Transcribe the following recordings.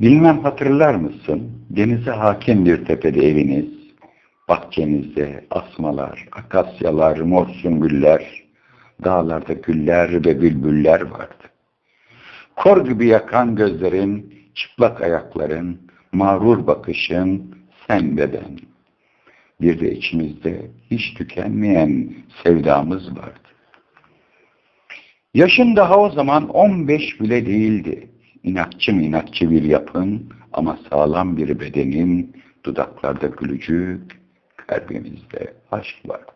Bilmem hatırlar mısın? Denize hakim bir tepede eviniz, bahçenizde asmalar, akasyalar, mor sümbüller, dağlarda güller ve bülbüller vardı. Kor gibi yakan gözlerin, çıplak ayakların, mağrur bakışın, sen ve ben. Bir de içimizde hiç tükenmeyen sevdamız vardı. Yaşın daha o zaman 15 bile değildi. İnatçı mı inatçı bir yapın ama sağlam bir bedenin, dudaklarda gülücük, kalbimizde aşk vardı.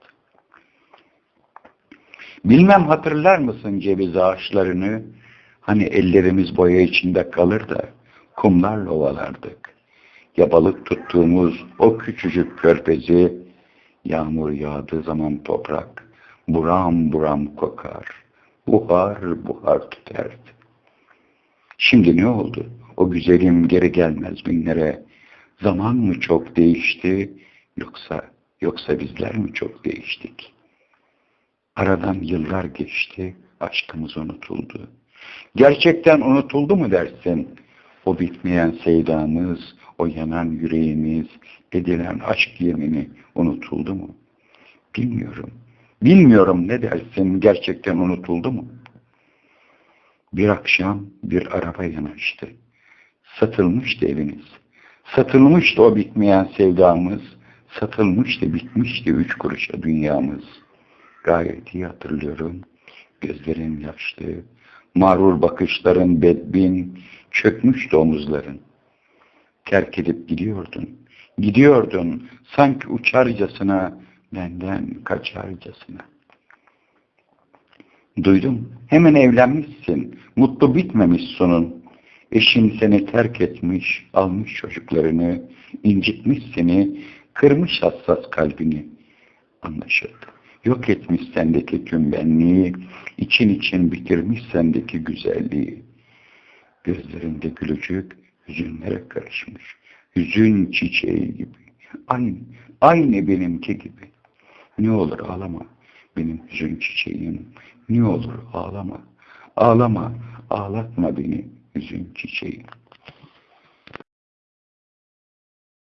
Bilmem hatırlar mısın ceviz ağaçlarını, hani ellerimiz boya içinde kalır da kumlarla ovalardık. Ya balık tuttuğumuz o küçücük körpezi, yağmur yağdığı zaman toprak buram buram kokar, buhar buhar tüterdi. Şimdi ne oldu? O güzelim geri gelmez günlere. Zaman mı çok değişti yoksa yoksa bizler mi çok değiştik? Aradan yıllar geçti, aşkımız unutuldu. Gerçekten unutuldu mu dersin? O bitmeyen sevdamız, o yanan yüreğimiz, edilen aşk yemini unutuldu mu? Bilmiyorum. Bilmiyorum ne dersin, gerçekten unutuldu mu? Bir akşam bir araba yanaştı. Satılmıştı eviniz. Satılmıştı o bitmeyen sevdamız. Satılmıştı, bitmişti üç kuruşa dünyamız. Gayet iyi hatırlıyorum. Gözlerin yaşlı, mağrur bakışların bedbin, çökmüştü omuzların. Terk edip gidiyordun. Gidiyordun sanki uçarcasına, benden kaçarcasına. Duydum. Hemen evlenmişsin. Mutlu bitmemiş sonun. Eşin seni terk etmiş, almış çocuklarını, incitmiş seni, kırmış hassas kalbini. Anlaşıldı. Yok etmiş sendeki tüm benliği, için için bitirmiş sendeki güzelliği. Gözlerinde gülücük, hüzünlere karışmış. Hüzün çiçeği gibi. Aynı, aynı benimki gibi. Ne olur ağlama benim hüzün çiçeğim. Ne olur ağlama. Ağlama, ağlatma beni hüzün çiçeğim.